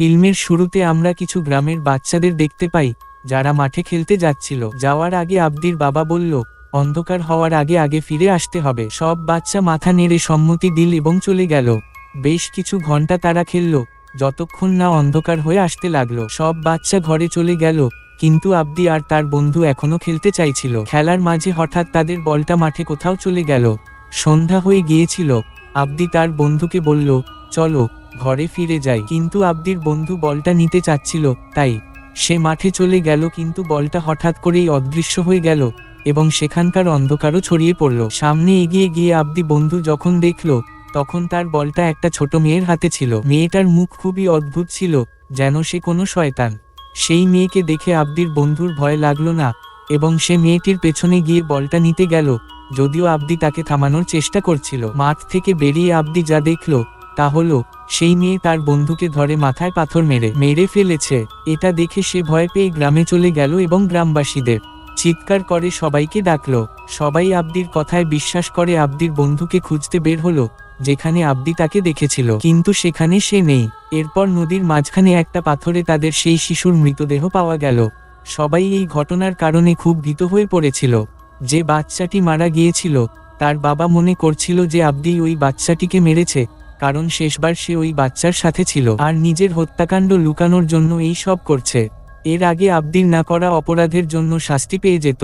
ফিল্মের শুরুতে আমরা কিছু গ্রামের বাচ্চাদের দেখতে পাই, যারা মাঠে খেলতে যাচ্ছিল। যাওয়ার আগে আব্দির বাবা বলল, অন্ধকার হওয়ার আগে আগে ফিরে আসতে হবে। সব বাচ্চা মাথা নেড়ে সম্মতি দিল এবং চলে গেল। বেশ কিছু ঘণ্টা তারা খেলল, যতক্ষণ না অন্ধকার হয়ে আসতে লাগল। সব বাচ্চা ঘরে চলে গেল, কিন্তু আব্দি আর তার বন্ধু এখনও খেলতে চাইছিল। খেলার মাঝে হঠাৎ তাদের বলটা মাঠে কোথাও চলে গেল। সন্ধ্যা হয়ে গিয়েছিল। আব্দি তার বন্ধুকে বলল, চলো। ঘরে ফিরে যাই। কিন্তু আব্দির বন্ধু বলটা নিতে চাচ্ছিল, তাই। সে মাঠে চলে গেল, কিন্তু বলটা হঠাৎ করেই অদৃশ্য হয়ে গেল এবং সেখানকার অন্ধকারও ছড়িয়ে পড়ল। সামনে এগিয়ে গিয়ে আব্দি বন্ধু যখন দেখল, তখন তার বলটা একটা ছোট মেয়ের হাতে ছিল। মেয়েটার মুখ খুবই অদ্ভুত ছিল, যেন সে কোনো শয়তান। সেই মেয়েকে দেখে আব্দির বন্ধুর ভয় লাগল না এবং সে মেয়েটির পেছনে গিয়ে বলটা নিতে গেল, যদিও আব্দি তাকে থামানোর চেষ্টা করছিল। মাঠ থেকে বেরিয়ে আব্দি যা দেখল তা হলো, সেই মেয়ে তার বন্ধুকে ধরে মাথায় পাথর মেরে মেরে ফেলেছে। এটা দেখে সে ভয় পেয়ে গ্রামে চলে গেল এবং গ্রামবাসীদের চিৎকার করে সবাইকে ডাকলো। সবাই আব্দির কথায় বিশ্বাস করে আব্দির বন্ধুকে খুঁজতে বের হলো, যেখানে আব্দি তাকে দেখেছিল। কিন্তু সেখানে সে নেই। এরপর নদীর মাঝখানে একটা পাথরে তাদের সেই শিশুর মৃতদেহ পাওয়া গেল। সবাই এই ঘটনার কারণে খুব ভীত হয়ে পড়েছিল। যে বাচ্চাটি মারা গিয়েছিল, তার বাবা মনে করছিল যে আব্দি ওই বাচ্চাটিকে মেরেছে। কারণ শেষবার সে ওই বাচ্চার সাথে ছিল আর নিজের হত্যাকাণ্ড লুকানোর জন্য এই সব করছে। এর আগে আব্দির না করা অপরাধের জন্য শাস্তি পেয়ে যেত।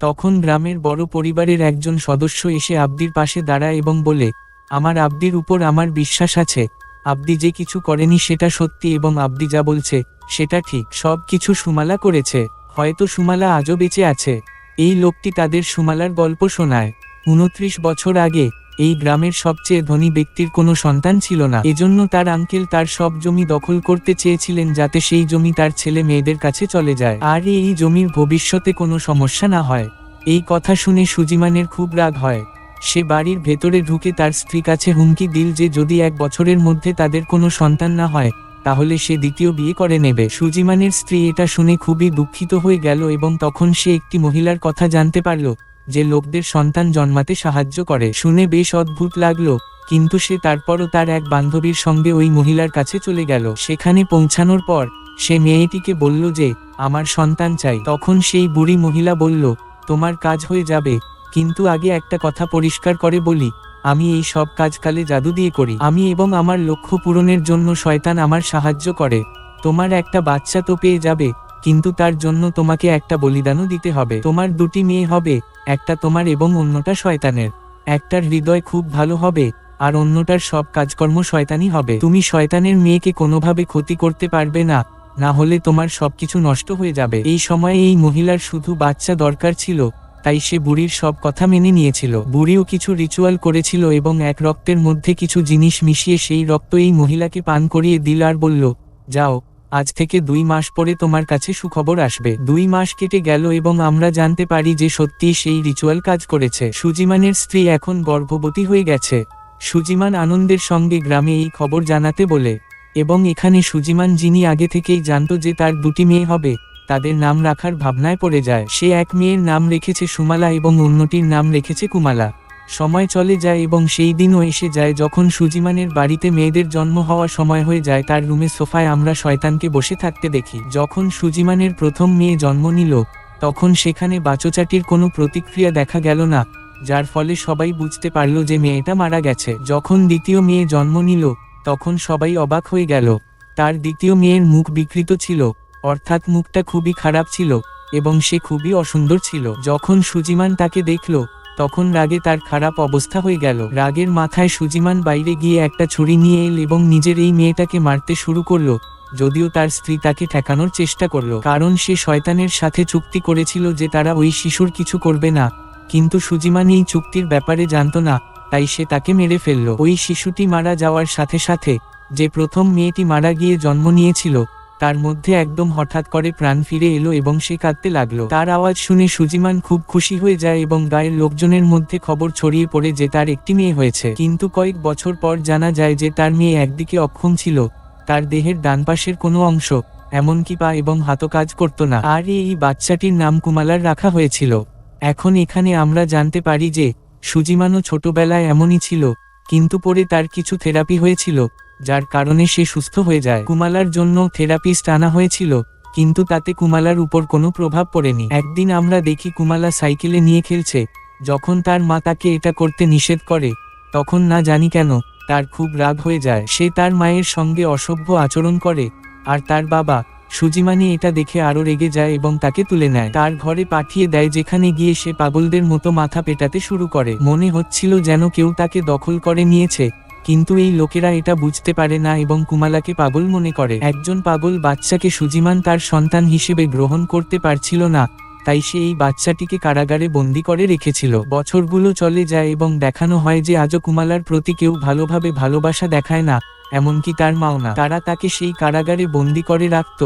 তখন গ্রামের বড় পরিবারের একজন সদস্য এসে আব্দির পাশে দাঁড়ায় এবং বলে, আমার আব্দির উপর আমার বিশ্বাস আছে। আব্দি যে কিছু করেনি সেটা সত্যি এবং আব্দি যা বলছে, সেটা ঠিক। সব কিছু সুমালা করেছে। হয়তো সুমালা আজও বেঁচে আছে। এই লোকটি তাদের সুমালার গল্প শোনায়। উনত্রিশ বছর আগে এই গ্রামের সবচেয়ে ধনী ব্যক্তির কোনো সন্তান ছিল না। এজন্য তার আঙ্কেল তার সব জমি দখল করতে চেয়েছিলেন যাতে সেই জমি তার ছেলে মেয়েদের কাছে চলে যায়। আর এই জমির ভবিষ্যতে কোনো সমস্যা না হয়। এই কথা শুনে সুজিমানের খুব রাগ হয়। সে বাড়ির ভেতরে ঢুকে তার স্ত্রী কাছে হুমকি দিল যে যদি এক বছরের মধ্যে তাদের কোনো সন্তান না হয়, তাহলে সে দ্বিতীয় বিয়ে করে নেবে। সুজিমানের স্ত্রী এটা শুনে খুবই দুঃখিত হয়ে গেল এবং তখন সে একটি মহিলার কথা জানতে পারল। যে লোকদের সন্তান জন্মাতে সাহায্য করে। শুনে বেশ অদ্ভুত লাগল, কিন্তু সে তারপরও তার এক বান্ধবীর সঙ্গে ওই মহিলার কাছে চলে গেল। সেখানে পৌঁছানোর পর, সে মেয়েটিকে বলল যে, আমার সন্তান চাই। তখন সেই বুড়ি মহিলা বলল, তোমার কাজ হয়ে যাবে, কিন্তু আগে একটা কথা পরিষ্কার করে বলি। আমি এই সব কাজকালে জাদু দিয়ে করি। আমি এবং আমার লক্ষ্য পূরণের জন্য শয়তান আমার সাহায্য করে। তোমার একটা বাচ্চা তো পেয়ে যাবে কিন্তু তার জন্য তোমাকে একটা বলিদানও দিতে হবে। তোমার দুটি মেয়ে হবে, একটা তোমার এবং অন্যটা শয়তানের। একটার হৃদয় খুব ভালো হবে, আর অন্যটার সব কাজকর্ম শয়তানি হবে। তুমি শয়তানের মেয়েকে কোনোভাবে ক্ষতি করতে পারবে না না হলে তোমার সবকিছু নষ্ট হয়ে যাবে। এই সময়ে এই মহিলার শুধু বাচ্চা দরকার ছিল, তাই সে বুড়ির সব কথা মেনে নিয়েছিল। বুড়িও কিছু রিচুয়াল করেছিল এবং এক রক্তের মধ্যে কিছু জিনিস মিশিয়ে সেই রক্ত এই মহিলাকে পান করিয়ে দিল আর বলল, যাও আজ থেকে দুই মাস পরে তোমার কাছে সুখবর আসবে। দুই মাস কেটে গেল এবং আমরা জানতে পারি যে সত্যিই সেই রিচুয়াল কাজ করেছে। সুজিমানের স্ত্রী এখন গর্ভবতী হয়ে গেছে। সুজিমান আনন্দের সঙ্গে গ্রামে এই খবর জানাতে বলে, এবং এখানে সুজিমান যিনি আগে থেকেই জানতো যে তার দুটি মেয়ে হবে, তাদের নাম রাখার ভাবনায় পড়ে যায়। সে এক মেয়ের নাম রেখেছে সুমালা এবং অন্যটির নাম রেখেছে কুমালা। সময় চলে যায় এবং সেই দিনও এসে যায় যখন সুজিমানের বাড়িতে মেয়েদের জন্ম হওয়ার সময় হয়ে যায় তার রুমে সোফায় আমরা শয়তানকে বসে থাকতে দেখি। যখন সুজিমানের প্রথম মেয়ে জন্ম নিল, তখন সেখানে বাচোচাটির কোনো প্রতিক্রিয়া দেখা গেল না, যার ফলে সবাই বুঝতে পারল যে মেয়েটা মারা গেছে। যখন দ্বিতীয় মেয়ে জন্ম নিল, তখন সবাই অবাক হয়ে গেল। তার দ্বিতীয় মেয়ের মুখ বিকৃত ছিল, অর্থাৎ মুখটা খুবই খারাপ ছিল, এবং সে খুবই অসুন্দর ছিল। যখন সুজিমান তাকে দেখল তখন রাগে তার খারাপ অবস্থা হয়ে গেল। রাগের মাথায় সুজিমান বাইরে গিয়ে একটা ছুরি নিয়ে এল এবং নিজের এই মেয়েটাকে মারতে শুরু করল, যদিও তার স্ত্রী তাকে ঠেকানোর চেষ্টা করল। কারণ সে শয়তানের সাথে চুক্তি করেছিল যে তারা ওই শিশুর কিছু করবে না। কিন্তু সুজিমান এই চুক্তির ব্যাপারে জানত না, তাই সে তাকে মেরে ফেলল। ওই শিশুটি মারা যাওয়ার সাথে সাথে, যে প্রথম মেয়েটি মারা গিয়ে জন্ম নিয়েছিল তার মধ্যে একদম হঠাৎ করে প্রাণ ফিরে এলো এবং সে কাঁদতে লাগল। তার আওয়াজ শুনে সুজিমান খুব খুশি হয়ে যায় এবং গায়ের লোকজনের মধ্যে খবর ছড়িয়ে পড়ে যে তার একটি মেয়ে হয়েছে। কিন্তু কয়েক বছর পর জানা যায় যে তার মেয়ে একদিকে অক্ষম ছিল, তার দেহের ডান পাশের কোনো অংশ, এমনকি পা এবং হাতও কাজ করত না। আর এই বাচ্চাটির নাম কুমালার রাখা হয়েছিল। এখন এখানে আমরা জানতে পারি যে, সুজিমানও ছোটবেলায় এমনই ছিল, কিন্তু পরে তার কিছু থেরাপি হয়েছিল। যার কারণে সে সুস্থ হয়ে যায়। কুমালার জন্য থেরাপিস্ট আনা হয়েছিল, কিন্তু তাতে কুমালার উপর কোনো প্রভাব পড়েনি। একদিন আমরা দেখি কুমালা সাইকেলে নিয়ে খেলছে, যখন তার মা তাকে এটা করতে নিষেধ করে, তখন না জানি কেন, তার খুব রাগ হয়ে যায়। সে তার মায়ের সঙ্গে অসভ্য আচরণ করে, আর তার বাবা, সুজিমানি এটা দেখে আরও রেগে যায় এবং তাকে তুলে নেয়। তার ঘরে পাঠিয়ে দেয় যেখানে গিয়ে সে পাগলদের মতো মাথা পেটাতে শুরু করে। মনে হচ্ছিল যেন কেউ তাকে দখল করে নিয়েছে কিন্তু এই লোকেরা এটা বুঝতে পারে না এবং কুমালাকে পাগল মনে করে। একজন পাগল বাচ্চাকে সুজিমান তার সন্তান হিসেবে গ্রহণ করতে পারছিল না, তাই সে এই বাচ্চাটিকে কারাগারে বন্দি করে রেখেছিল। বছরগুলো চলে যায় এবং দেখানো হয় যে আজও কুমালার প্রতি কেউ ভালোভাবে ভালোবাসা দেখায় না, এমনকি তার মাও না। তারা তাকে সেই কারাগারে বন্দি করে রাখত,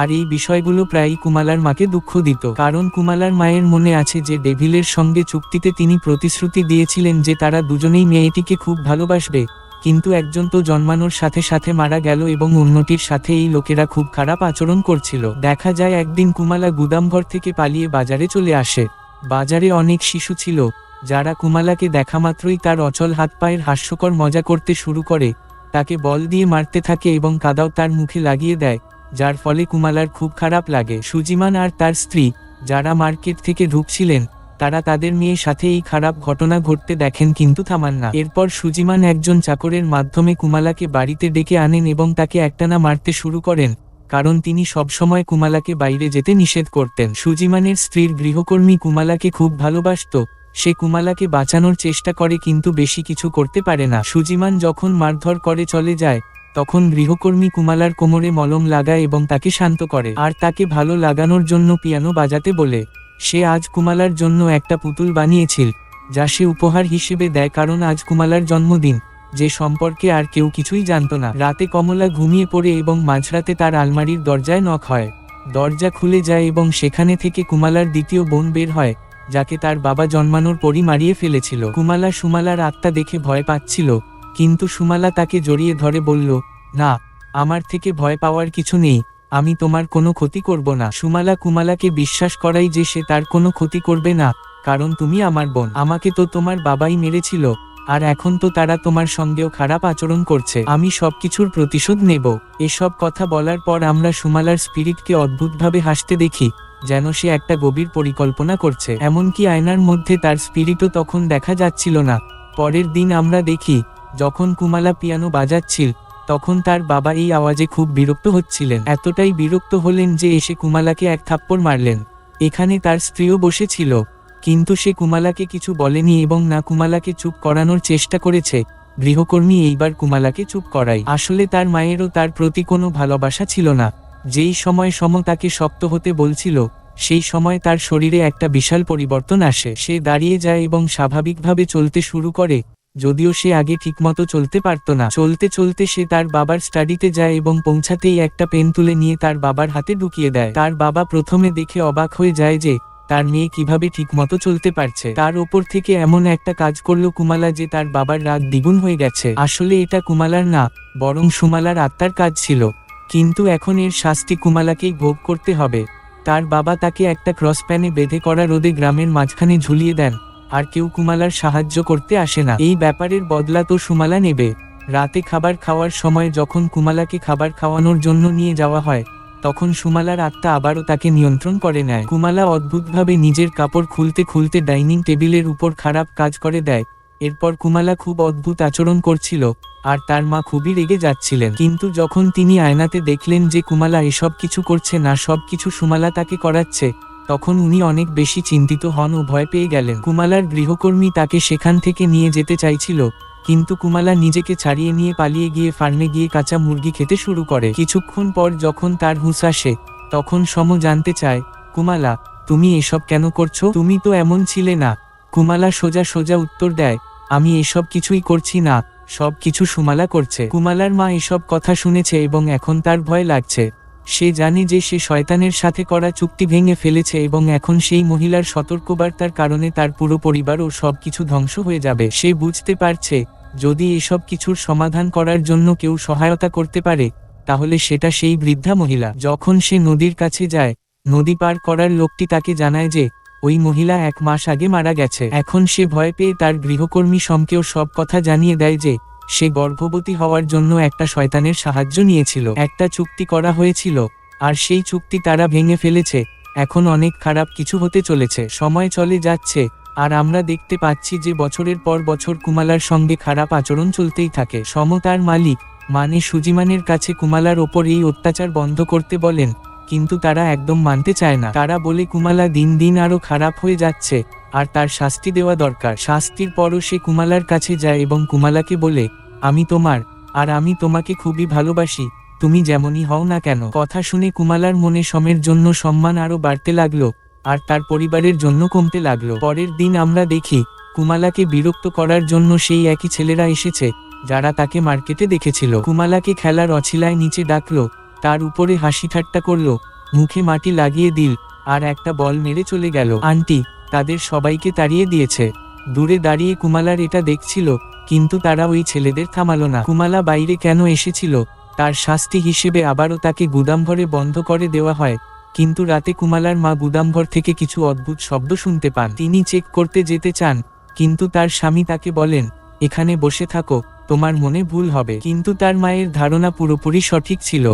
আর এই বিষয়গুলো প্রায়ই কুমালার মাকে দুঃখ দিত। কারণ কুমালার মায়ের মনে আছে যে ডেভিলের সঙ্গে চুক্তিতে তিনি প্রতিশ্রুতি দিয়েছিলেন যে তারা দুজনেই মেয়েটিকে খুব ভালোবাসবে। কিন্তু একজন তো জন্মানোর সাথে সাথে মারা গেল এবং অন্যটির সাথে এই লোকেরা খুব খারাপ আচরণ করছিল। দেখা যায় একদিন কুমালা গুদামঘর থেকে পালিয়ে বাজারে চলে আসে। বাজারে অনেক শিশু ছিল, যারা কুমালাকে দেখা মাত্রই তার অচল হাত পায়ের হাস্যকর মজা করতে শুরু করে। তাকে বল দিয়ে মারতে থাকে এবং কাদাও তার মুখে লাগিয়ে দেয়, যার ফলে কুমালার খুব খারাপ লাগে। সুজিমান আর তার স্ত্রী, যারা মার্কেট থেকে ঢুকছিলেন তারা তাদের মেয়ের সাথে এই খারাপ ঘটনা ঘটতে দেখেন কিন্তু থামান না। এরপর সুজিমান একজন চাকরের মাধ্যমে কুমালাকে বাড়িতে ডেকে আনেন এবং তাকে একটানা মারতে শুরু করেন, কারণ তিনি সবসময় কুমালাকে বাইরে যেতে নিষেধ করতেন। সুজিমানের স্ত্রীর গৃহকর্মী কুমালাকে খুব ভালোবাসত, সে কুমালাকে বাঁচানোর চেষ্টা করে কিন্তু বেশি কিছু করতে পারে না। সুজিমান যখন মারধর করে চলে যায়, তখন গৃহকর্মী কুমালার কোমরে মলম লাগায় এবং তাকে শান্ত করে, আর তাকে ভালো লাগানোর জন্য পিয়ানো বাজাতে বলে সে আজ কুমালার জন্য একটা পুতুল বানিয়েছিল, যা সে উপহার হিসেবে দেয় কারণ আজ কুমালার জন্মদিন, যে সম্পর্কে আর কেউ কিছুই জানত না। রাতে কমলা ঘুমিয়ে পড়ে এবং মাঝরাতে তার আলমারির দরজায় নখ হয়। দরজা খুলে যায় এবং সেখানে থেকে কুমালার দ্বিতীয় বোন বের হয়, যাকে তার বাবা জন্মানোর পরই মারিয়ে ফেলেছিল। কুমালা সুমালার আত্মা দেখে ভয় পাচ্ছিল, কিন্তু সুমালা তাকে জড়িয়ে ধরে বলল, না, আমার থেকে ভয় পাওয়ার কিছু নেই। আমি তোমার কোনো ক্ষতি করব না। সুমালা কুমালাকে বিশ্বাস করাই যে সে তার কোনো ক্ষতি করবে না, কারণ তুমি আমার বোন। আমাকে তো তোমার বাবাই মেরেছিল, আর এখন তো তারা তোমার সঙ্গেও খারাপ আচরণ করছে। আমি সবকিছুর প্রতিশোধ নেব। এসব কথা বলার পর আমরা সুমালার স্পিরিটকে অদ্ভুতভাবে হাসতে দেখি, যেন সে একটা গভীর পরিকল্পনা করছে। এমনকি আয়নার মধ্যে তার স্পিরিটও তখন দেখা যাচ্ছিল না। পরের দিন আমরা দেখি, যখন কুমালা পিয়ানো বাজাচ্ছিল তখন তার বাবা এই আওয়াজে খুব বিরক্ত হচ্ছিলেন। এতটাই বিরক্ত হলেন যে এসে কুমালাকে এক থাপ্পড় মারলেন। এখানে তার স্ত্রীও বসেছিল। কিন্তু সে কুমালাকে কিছু বলেনি এবং না কুমালাকে চুপ করানোর চেষ্টা করেছে। গৃহকর্মী এইবার কুমালাকে চুপ করাই আসলে তার মায়েরও তার প্রতি কোনো ভালোবাসা ছিল না। যেই সময় সম তাকে শক্ত হতে বলছিল, সেই সময় তার শরীরে একটা বিশাল পরিবর্তন আসে। সে দাঁড়িয়ে যায় এবং স্বাভাবিকভাবে চলতে শুরু করে। যদিও সে আগে ঠিকমতো চলতে পারত না। চলতে চলতে সে তার বাবার স্টাডিতে যায় এবং পৌঁছাতেই একটা পেন তুলে নিয়ে তার বাবার হাতে ঢুকিয়ে দেয়। তার বাবা প্রথমে দেখে অবাক হয়ে যায় যে, তার মেয়ে কীভাবে ঠিকমতো চলতে পারছে। তার ওপর থেকে এমন একটা কাজ করল কুমালা যে তার বাবার রাগ দ্বিগুণ হয়ে গেছে। আসলে এটা কুমালার না, বরং সুমালার আত্মার কাজ ছিল। কিন্তু এখন এর শাস্তি কুমালাকেই ভোগ করতে হবে। তার বাবা তাকে একটা ক্রস প্যানে বেঁধে করা রোদে গ্রামের মাঝখানে ঝুলিয়ে দেন। আর কেউ কুমালার সাহায্য করতে আসে না। এই ব্যাপারের বদলা তো সুমালা নেবে। রাতে খাবার খাওয়ার সময় যখন কুমালাকে খাবার খাওয়ানোর জন্য নিয়ে যাওয়া হয়, তখন সুমালার আত্মা আবারও তাকে নিয়ন্ত্রণ করে নেয়। কুমালা অদ্ভুতভাবে নিজের কাপড় খুলতে খুলতে ডাইনিং টেবিলের উপর খারাপ কাজ করে দেয়। এরপর কুমালা খুব অদ্ভুত আচরণ করছিল, আর তার মা খুবই রেগে যাচ্ছিলেন। কিন্তু যখন তিনি আয়নাতে দেখলেন যে কুমালা এসব কিছু করছে না সব কিছু সুমালা তাকে করাচ্ছে তখন উনি অনেক বেশি চিন্তিত হন ও ভয় পেয়ে গেলেন। কুমালার গৃহকর্মী তাকে সেখান থেকে নিয়ে যেতে চাইছিল, কিন্তু কুমালা নিজেকে ছাড়িয়ে নিয়ে পালিয়ে গিয়ে ফার্মে গিয়ে কাঁচা মুরগি খেতে শুরু করে। কিছুক্ষণ পর যখন তার হুঁশ আসে, তখন সম জানতে চায়, কুমালা, তুমি এসব কেন করছ? তুমি তো এমন ছিলে না। কুমালা সোজা সোজা উত্তর দেয়, আমি এসব কিছুই করছি না, সব কিছু সুমালা করছে। কুমালার মা এসব কথা শুনেছে এবং এখন তার ভয় লাগছে। সে জানে যে সে শয়তানের সাথে করা চুক্তি ভেঙে ফেলেছে এবং এখন সেই মহিলার সতর্কবার্তার কারণে তার পুরো পরিবার ও সব কিছু ধ্বংস হয়ে যাবে। সে বুঝতে পারছে, যদি এসব কিছুর সমাধান করার জন্য কেউ সহায়তা করতে পারে, তাহলে সেটা সেই বৃদ্ধা মহিলা। যখন সে নদীর কাছে যায়, নদী পার করার লোকটি তাকে জানায় যে, ওই মহিলা এক মাস আগে মারা গেছে। এখন সে ভয় পেয়ে তার গৃহকর্মী সমকেও সব কথা জানিয়ে দেয় যে সে গর্ভবতী হওয়ার জন্য একটা শয়তানের সাহায্য নিয়েছিল। একটা চুক্তি করা হয়েছিল, আর সেই চুক্তি তারা ভেঙে ফেলেছে। এখন অনেক খারাপ কিছু হতে চলেছে। সময় চলে যাচ্ছে, আর আমরা দেখতে পাচ্ছি যে বছরের পর বছর কুমালার সঙ্গে খারাপ আচরণ চলতেই থাকে। সমতার মালিক মানে সুজিমানের কাছে কুমালার ওপর এই অত্যাচার বন্ধ করতে বলেন, কিন্তু তারা একদম মানতে চায় না। তারা বলে, কুমালা দিন দিন আরও খারাপ হয়ে যাচ্ছে। আর তার শাস্তি দেওয়া দরকার। শাস্তির পরও সে কুমালার কাছে যায় এবং কুমালাকে বলে, আমি তোমার, আর আমি তোমাকে খুবই ভালোবাসি, তুমি যেমনই হও না কেন? কথা শুনে কুমালার মনে সমের জন্য সম্মান আরও বাড়তে লাগল, আর তার পরিবারের জন্য কমতে লাগল। পরের দিন আমরা দেখি, কুমালাকে বিরক্ত করার জন্য সেই একই ছেলেরা এসেছে, যারা তাকে মার্কেটে দেখেছিল। কুমালাকে খেলার অছিলায় নিচে ডাকলো, তার উপরে হাসি ঠাট্টা করল, মুখে মাটি লাগিয়ে দিল, আর একটা বল মেরে চলে গেল। আন্টি তাদের সবাইকে তাড়িয়ে দিয়েছে। দূরে দাঁড়িয়ে কুমালার এটা দেখছিল, কিন্তু তারা ওই ছেলেদের থামালো না। কুমালা বাইরে কেন এসেছিল, তার শাস্তি হিসেবে আবারও তাকে গুদামঘরে বন্ধ করে দেওয়া হয়, কিন্তু রাতে কুমালার মা গুদামঘর থেকে কিছু অদ্ভুত শব্দ শুনতে পান। তিনি চেক করতে যেতে চান, কিন্তু তার স্বামী তাকে বলেন, এখানে বসে থাকো, তোমার মনে ভুল হবে। কিন্তু তার মায়ের ধারণা পুরোপুরি সঠিক ছিল।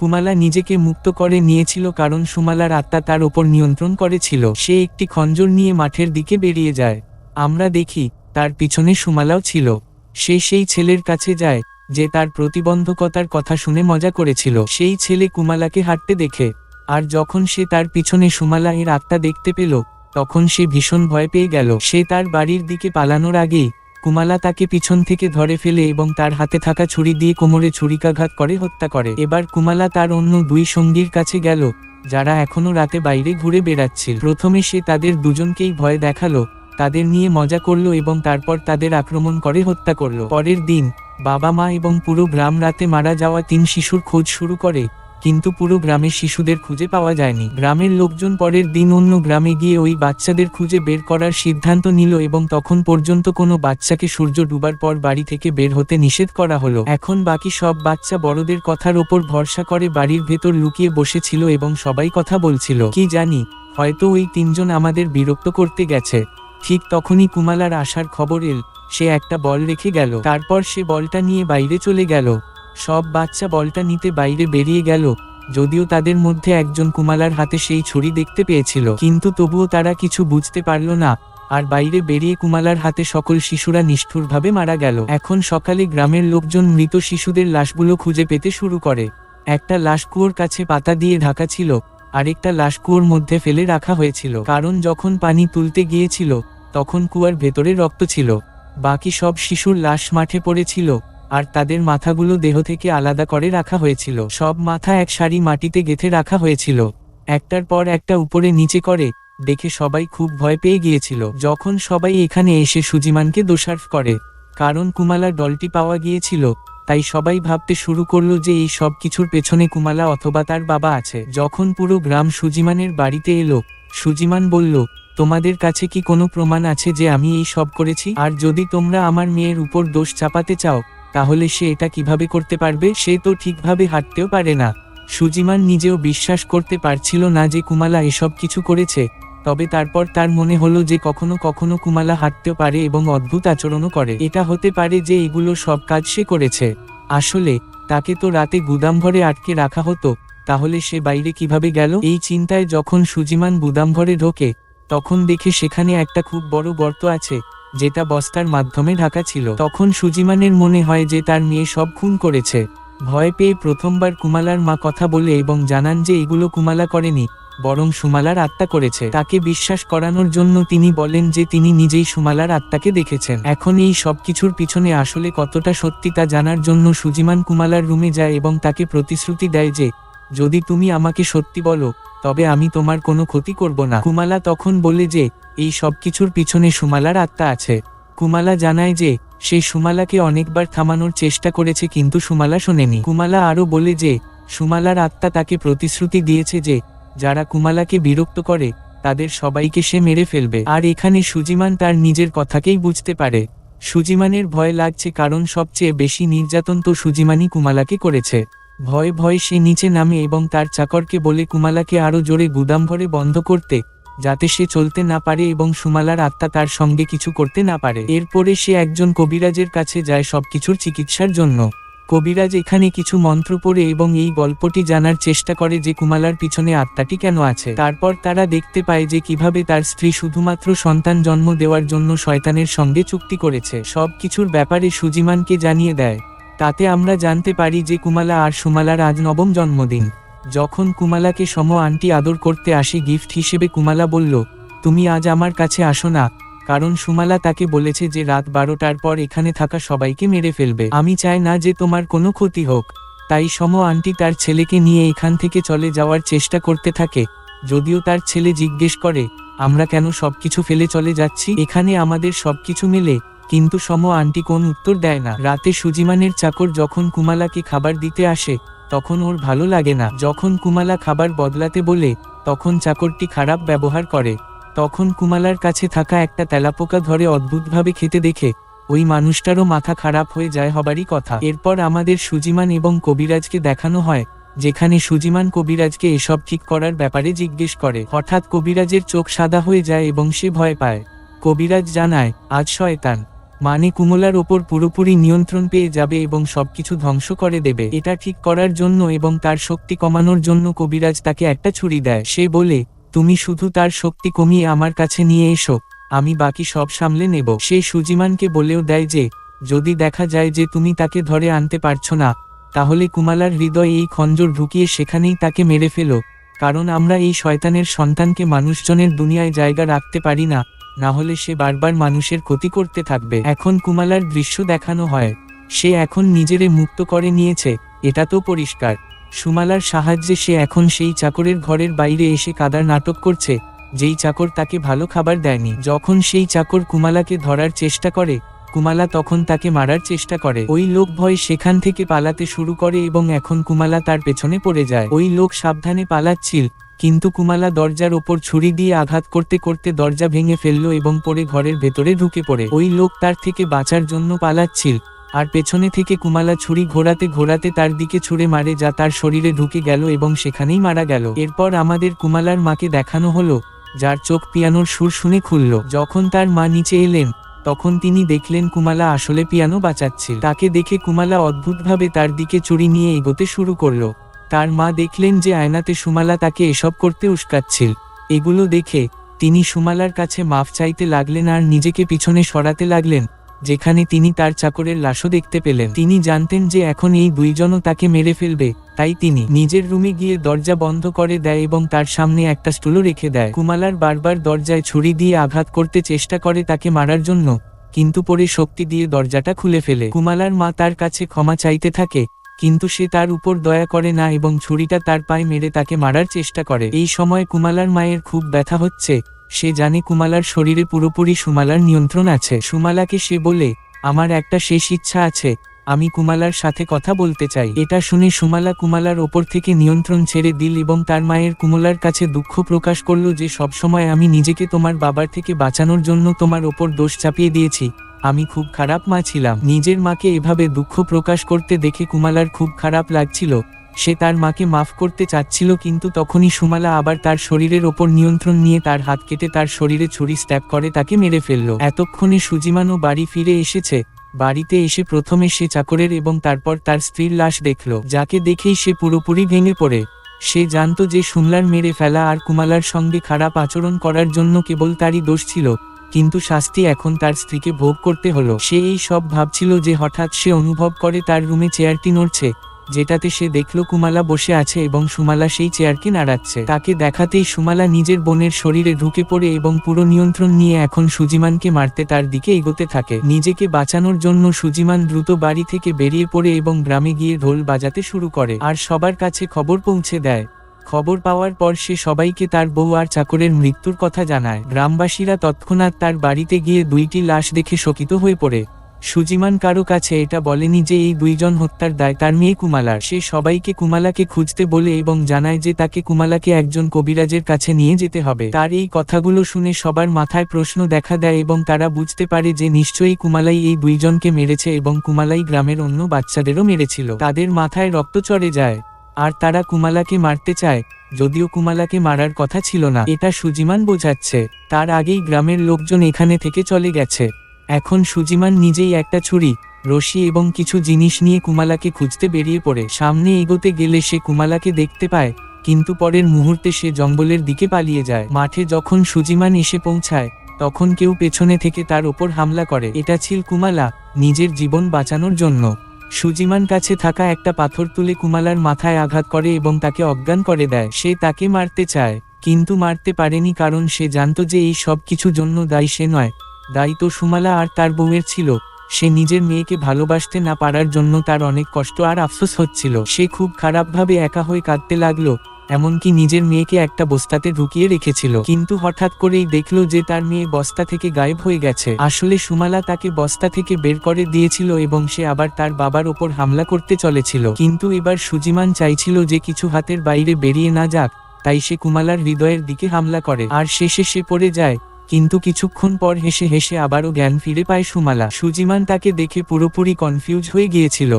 কুমালা নিজেকে মুক্ত করে নিয়েছিল কারণ সুমালার আত্মা তার ওপর নিয়ন্ত্রণ করেছিল। সে একটি খঞ্জর নিয়ে মাঠের দিকে বেরিয়ে যায়। আমরা দেখি, তার পিছনে সুমালাও ছিল। সে সেই ছেলের কাছে যায়, যে তার প্রতিবন্ধকতার কথা শুনে মজা করেছিল। সেই ছেলে কুমালাকে হাঁটতে দেখে। আর যখন সে তার পিছনে সুমালা এর আত্মা দেখতে পেল, তখন সে ভীষণ ভয় পেয়ে গেল। সে তার বাড়ির দিকে পালানোর আগেই কুমালা তাকে পিছন থেকে ধরে ফেলে এবং তার হাতে থাকা ছুরি দিয়ে কোমরে ছুরিকাঘাত করে হত্যা করে। এবার কুমালা তার অন্য দুই সঙ্গীর কাছে গেল, যারা এখনও রাতে বাইরে ঘুরে বেড়াচ্ছিল। প্রথমে সে তাদের দুজনকেই ভয় দেখাল, তাদের নিয়ে মজা করল এবং তারপর তাদের আক্রমণ করে হত্যা করল। পরের দিন, বাবা মা এবং পুরো গ্রাম রাতে মারা যাওয়া তিন শিশুর খোঁজ শুরু করে। কিন্তু পুরো গ্রামের শিশুদের খুঁজে পাওয়া যায়নি। গ্রামের লোকজন পরের দিন অন্য গ্রামে গিয়ে ওই বাচ্চাদের খুঁজে বের করার সিদ্ধান্ত নিল এবং তখন পর্যন্ত কোনো বাচ্চাকে সূর্য ডুবার পর বাড়ি থেকে বের হতে নিষেধ করা হলো। এখন বাকি সব বাচ্চা বড়দের কথার ওপর ভরসা করে বাড়ির ভেতর লুকিয়ে বসেছিল এবং সবাই কথা বলছিল। কি জানি, হয়তো ওই তিনজন আমাদের বিরক্ত করতে গেছে। ঠিক তখনই কুমালার আসার খবর এল। সে একটা বল রেখে গেল। তারপর সে বলটা নিয়ে বাইরে চলে গেল। সব বাচ্চা বলটা নিতে বাইরে বেরিয়ে গেল, যদিও তাদের মধ্যে একজন কুমালার হাতে সেই ছুরি দেখতে পেয়েছিল। কিন্তু তবুও তারা কিছু বুঝতে পারল না, আর বাইরে বেরিয়ে কুমালার হাতে সকল শিশুরা নিষ্ঠুরভাবে মারা গেল। এখন সকালে গ্রামের লোকজন মৃত শিশুদের লাশগুলো খুঁজে পেতে শুরু করে। একটা লাশ কুয়োর কাছে পাতা দিয়ে ঢাকা ছিল, আরেকটা লাশ কুয়োর মধ্যে ফেলে রাখা হয়েছিল। কারণ যখন পানি তুলতে গিয়েছিল, তখন কুয়ার ভেতরে রক্ত ছিল। বাকি সব শিশুর লাশ মাঠে পড়েছিল আর তাদের মাথাগুলো দেহ থেকে আলাদা করে রাখা হয়েছিল। সব মাথা এক সারি মাটিতে গেঁথে রাখা হয়েছিল। একটার পর একটা উপরে নিচে করে, দেখে সবাই খুব ভয় পেয়ে গিয়েছিল। যখন সবাই এখানে এসে সুজিমানকে দোষার্ফ করে, কারণ কুমালার দলটি পাওয়া গিয়েছিল, তাই সবাই ভাবতে শুরু করল যে এই সব কিছুর পেছনে কুমালা অথবা তার বাবা আছে। যখন পুরো গ্রাম সুজিমানের বাড়িতে এলো, সুজিমান বলল, তোমাদের কাছে কি কোনো প্রমাণ আছে যে আমি এই সব করেছি? আর যদি তোমরা আমার মেয়ের উপর দোষ চাপাতে চাও তাহলে সে এটা কীভাবে করতে পারবে? সে তো ঠিকভাবে হাঁটতেও পারে না। সুজিমান নিজেও বিশ্বাস করতে পারছিল না যে কুমালা এসব কিছু করেছে। তবে তারপর তার মনে হলো যে কখনো কখনো কুমালা হাঁটতেও পারে এবং অদ্ভুত আচরণও করে। এটা হতে পারে যে এগুলো সব কাজ সে করেছে। আসলে, তাকে তো রাতে গুদামঘরে আটকে রাখা হতো। তাহলে সে বাইরে কীভাবে গেল? এই চিন্তায় যখন সুজিমান গুদামঘরে ঢোকে, তখন দেখে সেখানে একটা খুব বড় গর্ত আছে। যেটা বস্তার মাধ্যমে ঢাকা ছিল। তখন সুজিমানের মনে হয় যে তার মেয়ে সব খুন করেছে। ভয় পেয়ে প্রথমবার কুমালার মা কথা বলে এবং জানান যে এগুলো কুমালা করেনি, বরং সুমালার আত্মা করেছে। তাকে বিশ্বাস করানোর জন্য তিনি বলেন যে তিনি নিজেই সুমালার আত্মাকে দেখেছেন। এখন এই সব কিছুর পিছনে আসলে কতটা সত্যি তা জানার জন্য সুজিমান কুমালার রুমে যায় এবং তাকে প্রতিশ্রুতি দেয় যে, যদি তুমি আমাকে সত্যি বলো, তবে আমি তোমার কোনো ক্ষতি করব না। কুমালা তখন বলে যে এই সব কিছুর পিছনে সুমালার আত্মা আছে। কুমালা জানায় যে, সে সুমালাকে অনেকবার থামানোর চেষ্টা করেছে কিন্তু সুমালা শোনেনি। কুমালা আরও বলে যে, সুমালার আত্মা তাকে প্রতিশ্রুতি দিয়েছে যে, যারা কুমালাকে বিরক্ত করে, তাদের সবাইকে সে মেরে ফেলবে। আর এখানে সুজিমান তার নিজের কথাকেই বুঝতে পারে। সুজিমানের ভয় লাগছে কারণ সবচেয়ে বেশি নির্যাতন তো সুজিমানই কুমালাকে করেছে। ভয়ে ভয়ে সে নিচে নামে এবং তার চাকরকে বলে কুমালাকে আরও জোরে গুদাম ভরে বন্ধ করতে যাতে সে চলতে না পারে এবং সুমালার আত্মা তার সঙ্গে কিছু করতে না পারে। এরপরে সে একজন কবিরাজের কাছে যায় সবকিছুর চিকিৎসার জন্য। কবিরাজ এখানে কিছু মন্ত্র পড়ে এবং এই গল্পটি জানার চেষ্টা করে যে কুমালার পিছনে আত্মাটি কেন আছে। তারপর তারা দেখতে পায় যে কীভাবে তার স্ত্রী শুধুমাত্র সন্তান জন্ম দেওয়ার জন্য শয়তানের সঙ্গে চুক্তি করেছে। সব কিছুর ব্যাপারে সুজিমানকে জানিয়ে দেয়, তাতে আমরা জানতে পারি যে কুমালা আর সুমালার আজ নবম জন্মদিন। যখন কুমালাকে সম আন্টি আদর করতে আসে গিফট হিসেবে কুমালা বলল, তুমি আজ আমার কাছে আসো না। কারণ সুমালা তাকে বলেছে যে রাত বারোটার পর এখানে থাকা সবাইকে মেরে ফেলবে। আমি চাই না যে তোমার কোনো ক্ষতি হোক। তাই সম আন্টি তার ছেলেকে নিয়ে এখান থেকে চলে যাওয়ার চেষ্টা করতে থাকে। যদিও তার ছেলে জিজ্ঞেস করে, আমরা কেন সবকিছু ফেলে চলে যাচ্ছি? এখানে আমাদের সবকিছু মেলে। কিন্তু সম আন্টি কোন উত্তর দেয় না। রাতে সুজিমানের চাকর যখন কুমালাকে খাবার দিতে আসে তখন ওর ভালো লাগে না। যখন কুমালা খাবার বদলাতে বলে, তখন চাকরটি খারাপ ব্যবহার করে। তখন কুমালার কাছে থাকা একটা তেলাপোকা ধরে অদ্ভুতভাবে খেতে দেখে, ওই মানুষটারও মাথা খারাপ হয়ে যায় হবারই কথা। এরপর আমাদের সুজিমান এবং কবিরাজকে দেখানো হয়, যেখানে সুজিমান কবিরাজকে এসব ঠিক করার ব্যাপারে জিজ্ঞেস করে। হঠাৎ কবিরাজের চোখ সাদা হয়ে যায় এবং সে ভয় পায়। কবিরাজ জানায়, আজ শয়তান মানে কুমলার ওপর পুরোপুরি নিয়ন্ত্রণ পেয়ে যাবে এবং সবকিছু ধ্বংস করে দেবে। এটা ঠিক করার জন্য এবং তার শক্তি কমানোর জন্য কবিরাজ তাকে একটা ছুরি দেয়। সে বলে, তুমি শুধু তার শক্তি কমিয়ে আমার কাছে নিয়ে এসো, আমি বাকি সব সামলে নেব। সে সুজিমানকে বলেও দেয় যে, যদি দেখা যায় যে তুমি তাকে ধরে আনতে পারছ না, তাহলে কুমালার হৃদয়ে এই খঞ্জর ঢুকিয়ে সেখানেই তাকে মেরে ফেলো। কারণ আমরা এই শয়তানের সন্তানকে মানুষজনের দুনিয়ায় জায়গা রাখতে পারি না। না হলে সে বারবার মানুষের ক্ষতি করতে থাকবে। এখন কুমালার দৃশ্য দেখানো হয়। সে এখন নিজেরে মুক্ত করে নিয়েছে, এটা তো পরিষ্কার। সুমালার সাহায্যে সে এখন সেই চাকরের ঘরের বাইরে এসে কাদার নাটক করছে, যেই চাকর তাকে ভালো খাবার দেয়নি। যখন সেই চাকর কুমালাকে ধরার চেষ্টা করে, কুমালা তখন তাকে মারার চেষ্টা করে। ওই লোক ভয় সেখান থেকে পালাতে শুরু করে এবং এখন কুমালা তার পেছনে পড়ে যায়। ওই লোক সাবধানে পালাচ্ছিল কিন্তু কুমালা দরজার ওপর ছুরি দিয়ে আঘাত করতে করতে দরজা ভেঙে ফেলল এবং পরে ঘরের ভেতরে ঢুকে পড়ে। ওই লোক তার থেকে বাঁচার জন্য পালাচ্ছিল। আর পেছনে থেকে কুমালা ছুরি ঘোরাতে ঘোরাতে তার দিকে ছুঁড়ে মারে যা তার শরীরে ঢুকে গেল এবং সেখানেই মারা গেল। এরপর আমাদের কুমালার মাকে দেখানো হলো, যার চোখ পিয়ানোর সুর শুনে খুলল। যখন তার মা নিচে এলেন, তখন তিনি দেখলেন কুমালা আসলে পিয়ানো বাঁচাচ্ছে তাকে দেখে কুমালা অদ্ভুতভাবে তার দিকে চুরি নিয়ে এগোতে শুরু করল। তার মা দেখলেন যে আয়নাতে সুমালা তাকে এসব করতে উস্কাচ্ছিল। এগুলো দেখে তিনি সুমালার কাছে মাফ চাইতে লাগলেন আর নিজেকে পিছনে সরাতে লাগলেন, যেখানে তিনি তার চাকরের লাশও দেখতে পেলেন। তিনি জানতেন যে এখন এই দুইজনও তাকে মেরে ফেলবে, তাই তিনি নিজের রুমে গিয়ে দরজা বন্ধ করে দেয় এবং তার সামনে একটা স্টুলও রেখে দেয়। কুমালার বারবার দরজায় ছুরি দিয়ে আঘাত করতে চেষ্টা করে তাকে মারার জন্য, কিন্তু পরে শক্তি দিয়ে দরজাটা খুলে ফেলে। কুমালার মা তার কাছে ক্ষমা চাইতে থাকে কিন্তু সে তার উপর দয়া করে না এবং ছুরিটা তার পায়ে মেরে তাকে মারার চেষ্টা করে। এই সময় কুমালার মায়ের খুব ব্যথা হচ্ছে। সে জানে কুমালার শরীরে পুরোপুরি সুমালার নিয়ন্ত্রণ আছে। সুমালাকে সে বলে, আমার একটা শেষ ইচ্ছা আছে। আমি কুমালার সাথে কথা বলতে চাই। এটা শুনে সুমালা কুমালার ওপর থেকে নিয়ন্ত্রণ ছেড়ে দিল এবং তার মায়ের কুমলার কাছে দুঃখ প্রকাশ করল যে সবসময় আমি নিজেকে তোমার বাবার থেকে বাঁচানোর জন্য তোমার ওপর দোষ চাপিয়ে দিয়েছি। আমি খুব খারাপ মা ছিলাম। নিজের মাকে এভাবে দুঃখ প্রকাশ করতে দেখে কুমালার খুব খারাপ লাগছিল। সে তার মাকে মাফ করতে চাচ্ছিল কিন্তু তখনই সুমালা আবার তার শরীরের ওপর নিয়ন্ত্রণ নিয়ে তার হাত কেটে তার শরীরে ছুরি স্ট্যাপ করে তাকে মেরে ফেলল। এতক্ষণে সুজিমানও বাড়ি ফিরে এসেছে। বাড়িতে এসে প্রথমে সে চাকরের এবং তারপর তার স্ত্রীর লাশ দেখল। যাকে দেখেই সে পুরোপুরি ভেঙে পড়ে। সে জানত যে সুমলার মেরে ফেলা আর কুমালার সঙ্গে খারাপ আচরণ করার জন্য কেবল তারই দোষ ছিল। কিন্তু শাস্তি এখন তার স্ত্রীকে ভোগ করতে হলো। সে এই সব ভাবছিল যে হঠাৎ সে অনুভব করে তার রুমে চেয়ারটি নড়ছে, যেটাতে সে দেখল কুমালা বসে আছে এবং সুমালা সেই চেয়ারকে নাড়াচ্ছে। তাকে দেখাতেই সুমালা নিজের বোনের শরীরে ঢুকে পড়ে এবং পুরো নিয়ন্ত্রণ নিয়ে এখন সুজিমানকে মারতে তার দিকে এগোতে থাকে। নিজেকে বাঁচানোর জন্য সুজিমান দ্রুত বাড়ি থেকে বেরিয়ে পড়ে এবং গ্রামে গিয়ে ঢোল বাজাতে শুরু করে। আর সবার কাছে খবর পৌঁছে দেয়। খবর পাওয়ার পর সে সবাইকে তার বউ আর চাকরের মৃত্যুর কথা জানায়। গ্রামবাসীরা তৎক্ষণাৎ তার বাড়িতে গিয়ে দুইটি লাশ দেখে শকিত হয়ে পড়ে। সুজিমান কারও কাছে এটা বলেনি যে এই দুইজন হত্যার দায় তার মেয়ে কুমালার। সে সবাইকে কুমালাকে খুঁজতে বলে এবং জানায় যে তাকে কুমালাকে একজন কবিরাজের কাছে নিয়ে যেতে হবে। তার এই কথাগুলো শুনে সবার মাথায় প্রশ্ন দেখা দেয় এবং তারা বুঝতে পারে যে নিশ্চয়ই কুমালাই এই দুইজনকে মেরেছে এবং কুমালাই গ্রামের অন্য বাচ্চাদেরও মেরেছিল। তাদের মাথায় রক্ত চড়ে যায়। আর তারা কুমালাকে মারতে চায়, যদিও কুমালাকে মারার কথা ছিল না। এটা সুজিমান বোঝাচ্ছে। তার আগেই গ্রামের লোকজন এখানে থেকে চলে গেছে। এখন সুজিমান নিজেই একটা ছুরি, রশি এবং কিছু জিনিস নিয়ে কুমালাকে খুঁজতে বেরিয়ে পড়ে। সামনে এগোতে গেলে সে কুমালাকে দেখতে পায়, কিন্তু পরের মুহূর্তে সে জঙ্গলের দিকে পালিয়ে যায়। মাঠে যখন সুজিমান এসে পৌঁছায়, তখন কেউ পেছনে থেকে তার ওপর হামলা করে। এটা ছিল কুমালা, নিজের জীবন বাঁচানোর জন্য। সুজিমান কাছে থাকা একটা পাথর তুলে কুমালার মাথায় আঘাত করে এবং তাকে অজ্ঞান করে দেয়। সে তাকে মারতে চায়, কিন্তু মারতে পারেনি কারণ সে জানত যে এই সব কিছু জন্য দায়ী সে নয়। দায়ী তো সুমালা আর তার বউয়ের ছিল। সে নিজের মেয়েকে ভালোবাসতে না পারার জন্য তার অনেক কষ্ট আর আফসোস হচ্ছিল। সে খুব খারাপভাবে একা হয়ে কাঁদতে লাগল। এমনকি নিজের মেয়েকে একটা বস্তাতে ঢুকিয়ে রেখেছিল। কিন্তু হঠাৎ করেই দেখল যে তার মেয়ে বস্তা থেকে গায়েব হয়ে গেছে। আসলে সুমালা তাকে বস্তা থেকে বের করে দিয়েছিল এবং সে আবার তার বাবার ওপর হামলা করতে চলেছিল। কিন্তু এবার সুজিমান চাইছিল যে কিছু হাতের বাইরে বেরিয়ে না যাক, তাই সে কুমালার হৃদয়ের দিকে হামলা করে। আর শেষে সে পড়ে যায়, কিন্তু কিছুক্ষণ পর হেসে হেসে আবারও জ্ঞান ফিরে পায় সুমালা। সুজিমান তাকে দেখে পুরোপুরি কনফিউজ হয়ে গিয়েছিল।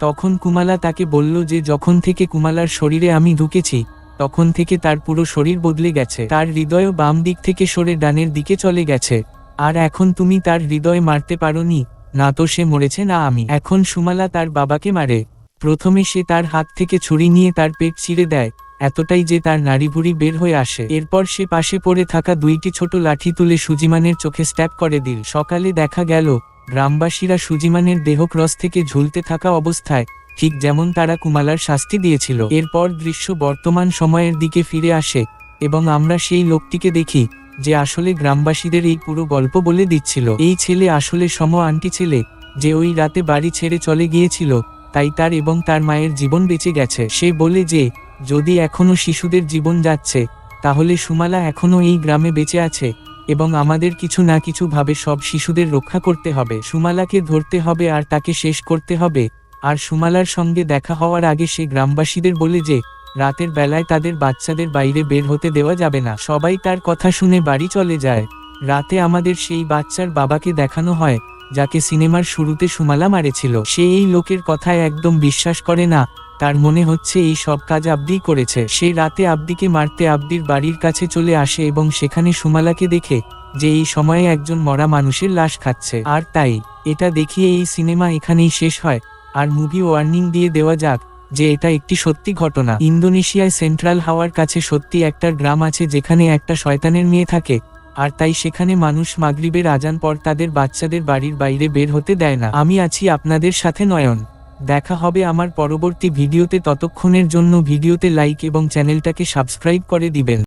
তখন কুমালা তাকে বলল যে যখন থেকে কুমালার শরীরে আমি ঢুকেছি তখন থেকে তার পুরো শরীর বদলে গেছে। তার হৃদয়ও বাম দিক থেকে সরে ডানের দিকে চলে গেছে। আর এখন তুমি তার হৃদয় মারতে পারোনি, না তো সে মরেছে না আমি। এখন সুমালা তার বাবাকে মারে। প্রথমে সে তার হাত থেকে ছুরি নিয়ে তার পেট ছিঁড়ে দেয়, এতটাই যে তার নাড়িভুড়ি বের হয়ে আসে। এরপর সে পাশে পড়ে থাকা দুইটি ছোট লাঠি তুলে সুজিমানের চোখে স্ট্যাপ করে দিল। সকালে দেখা গেল, গ্রামবাসীরা সুজিমানের দেহ ক্রস থেকে ঝুলতে থাকা অবস্থায় ঠিক যেমন তারা কুমালার শাস্তি দিয়েছিল। এরপর দৃশ্য বর্তমান সময়ের দিকে ফিরে আসে, এবং আমরা সেই লোকটিকে দেখি, যে আসলে গ্রামবাসীদের এই পুরো গল্প বলে দিচ্ছিল। এই ছেলে আসলে সম আন্টি ছেলে, যে ওই রাতে বাড়ি ছেড়ে চলে গিয়েছিল, তাই তার এবং তার মায়ের জীবন বেঁচে গেছে। সে বলে যে, যদি এখনও শিশুদের জীবন যাচ্ছে, তাহলে সুমালা এখনও এই গ্রামে বেঁচে আছে, এবং আমাদের কিছু না কিছু ভাবে সব শিশুদের রক্ষা করতে হবে। সুমালাকে ধরতে হবে আর তাকে শেষ করতে হবে। আর সুমালার সঙ্গে দেখা হওয়ার আগে সে গ্রামবাসীদের বলে যে, রাতের বেলায় তাদের বাচ্চাদের বাইরে বের হতে দেওয়া যাবে না। সবাই তার কথা শুনে বাড়ি চলে যায়। রাতে আমাদের সেই বাচ্চার বাবাকে দেখানো হয়, যাকে সিনেমার শুরুতে সুমালা মারেছিল। সে এই লোকের কথায় একদম বিশ্বাস করে না, তার মনে হচ্ছে এই সব কাজ আব্দিই করেছে। সেই রাতে আব্দিকে মারতে আব্দির বাড়ির কাছে চলে আসে এবং সেখানে সুমালাকে দেখে যে এই সময়ে একজন মরা মানুষের লাশ খাচ্ছে। আর তাই, এটা দেখিয়ে এই সিনেমা এখানেই শেষ হয়। আর মুভি ওয়ার্নিং দিয়ে দেওয়া যাক, যে এটা একটি সত্যি ঘটনা। ইন্দোনেশিয়ায় সেন্ট্রাল হাওয়ার কাছে সত্যি একটা গ্রাম আছে যেখানে একটা শয়তানের মেয়ে থাকে, আর তাই সেখানে মানুষ মাগরিবের আজান পর তাদের বাচ্চাদের বাড়ির বাইরে বের হতে দেয় না। আমি আছি আপনাদের সাথে নয়ন। দেখা হবে আমার পরবর্তী ভিডিওতে। ততক্ষণের জন্য ভিডিওতে লাইক এবং চ্যানেলটাকে সাবস্ক্রাইব করে দিবেন।